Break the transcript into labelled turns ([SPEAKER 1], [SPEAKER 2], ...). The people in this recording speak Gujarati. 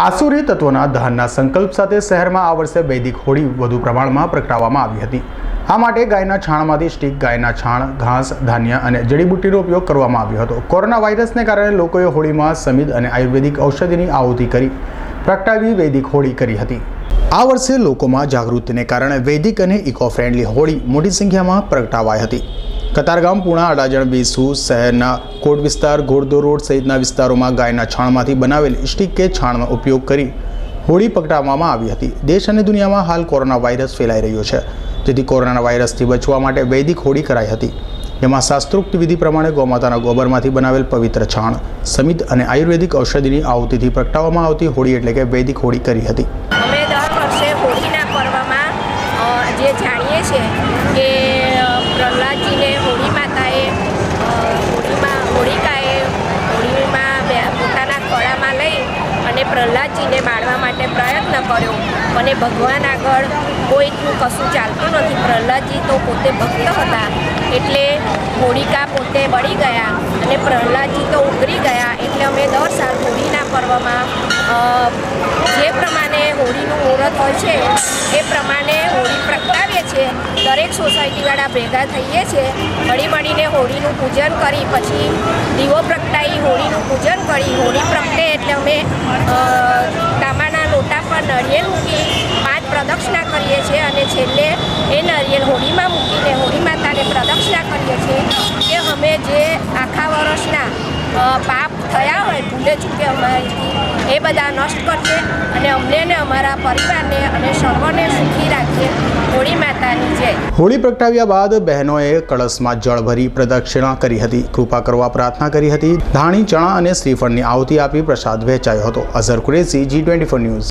[SPEAKER 1] આસુરી તત્વોના દહનના સંકલ્પ સાથે શહેરમાં આ વર્ષે વૈદિક હોળી વધુ પ્રમાણમાં પ્રગટાવવામાં આવી હતી. આ માટે ગાયના છાણમાંથી સ્ટીક, ગાયના છાણ, ઘાસ, ધાન્ય અને જડીબુટ્ટીનો ઉપયોગ કરવામાં આવ્યો હતો. કોરોના વાયરસને કારણે લોકોએ હોળીમાં સમિદ અને આયુર્વેદિક ઔષધિની આહુતિ કરી, પ્રગટાવી વૈદિક હોળી કરી હતી. આ વર્ષે લોકોમાં જાગૃતિને કારણે વૈદિક અને ઇકો ફ્રેન્ડલી હોળી મોટી સંખ્યામાં પ્રગટાવાઈ હતી. કતારગામ, પુણા, અડાજણ બેસુ શહેરના કોટ વિસ્તાર, ઘોડદો રોડ સહિતના વિસ્તારોમાં ગાયના છાણમાંથી બનાવેલ સ્ટીક કે છાણનો ઉપયોગ કરી હોળી પકડાવવામાં આવી હતી. દેશ અને દુનિયામાં હાલ કોરોના વાયરસ ફેલાઈ રહ્યો છે. જેથી કોરોના વાયરસથી બચવા માટે વૈદિક હોળી કરાઈ હતી. જેમાં શાસ્ત્રોક્ત વિધિ પ્રમાણે ગૌમાતાના ગોબરમાંથી બનાવેલ પવિત્ર છાણ, સમિત અને આયુર્વેદિક ઔષધિની આહુતિથી પ્રગટાવવામાં આવતી હોળી એટલે કે વૈદિક હોળી કરી હતી.
[SPEAKER 2] જાણીએ છીએ કે પ્રહલાદજીને પ્રહલાદજીને મારવા માટે પ્રયત્ન કર્યો અને ભગવાન આગળ કોઈનું કશું ચાલતું નથી. પ્રહલાદજી તો પોતે ભક્ત હતા એટલે હોળિકા પોતે બળી ગયા અને પ્રહલાદજી તો ઉતરી ગયા એટલે અમે દર સાલ હોળીના પર્વમાં જે પ્રમાણે હોળીનું મુહૂર્ત હોય છે, એ પ્રમાણે હોળી પ્રગટાવીએ છીએ. દરેક સોસાયટીવાળા ભેગા થઈએ છીએ હળી મળીને હોળીનું પૂજન કરી, પછી દીવો પ્રગટાવી, હોળીનું પૂજન કરી, હોળી પ્રગટે અ, તાંબાના લોટા પર નરિયેલ મૂકી પાંચ પ્રદક્ષિણા કરીએ છીએ અને છેલ્લે એ નરિયેલ હોળીમાં મૂકીને હોળી માતાને પ્રદક્ષિણા કરીએ છીએ કે અમે જે આખા વર્ષના પાપ થયા હોય ભૂલે ચૂકે અમારીથી એ બધા નષ્ટ કરશે અને અમને ને અમારા પરિવારને અને સર્વને સુખી રાખીએ હોળી માતાની
[SPEAKER 1] હોળી પ્રગટાવ્યા બાદ બહેનોએ કળશમાં જળ ભરી પ્રદક્ષિણા કરી હતી. કૃપા કરવા પ્રાર્થના કરી હતી. ધાણી, ચણા અને શ્રીફળની આહુતિ આપી પ્રસાદ વહેંચાયો હતો. Azhar Qureshi ji twenty news